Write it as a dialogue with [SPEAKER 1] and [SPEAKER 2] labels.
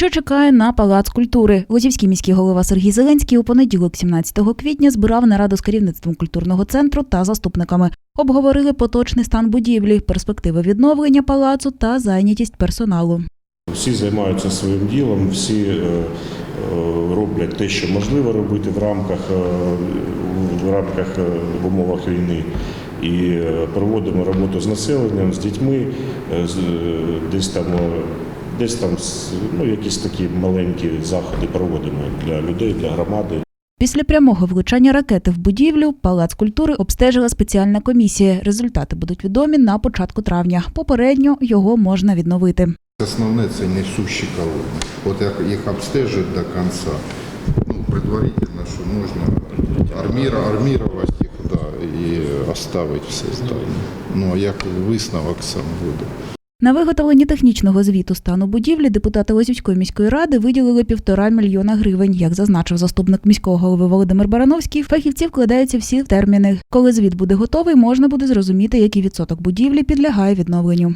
[SPEAKER 1] Що чекає на палац культури? Лозівський міський голова Сергій Зеленський у понеділок, 17 квітня, збирав нараду з керівництвом культурного центру та заступниками. Обговорили поточний стан будівлі, перспективи відновлення палацу та зайнятість персоналу.
[SPEAKER 2] Всі займаються своїм ділом, всі е, е, роблять те, що можливо робити в рамках, е, в рамках в умовах війни. І проводимо роботу з населенням, з дітьми, десь там, десь там ну, якісь такі маленькі заходи проводимо для людей, для громади.
[SPEAKER 1] Після прямого влучання ракети в будівлю палац культури обстежила спеціальна комісія. Результати будуть відомі на початку травня. Попередньо його можна відновити.
[SPEAKER 3] Основне це несущі колони. От як їх обстежують до кінця, ну, предварительно, що можна арміра, армірувати їх да, і оставити все здання. Ну, а як висновок сам буде.
[SPEAKER 1] На виготовлення технічного звіту стану будівлі депутати Лозівської міської ради виділили півтора мільйона гривень. Як зазначив заступник міського голови Володимир Барановський, фахівці вкладаються всі в терміни. Коли звіт буде готовий, можна буде зрозуміти, який відсоток будівлі підлягає відновленню.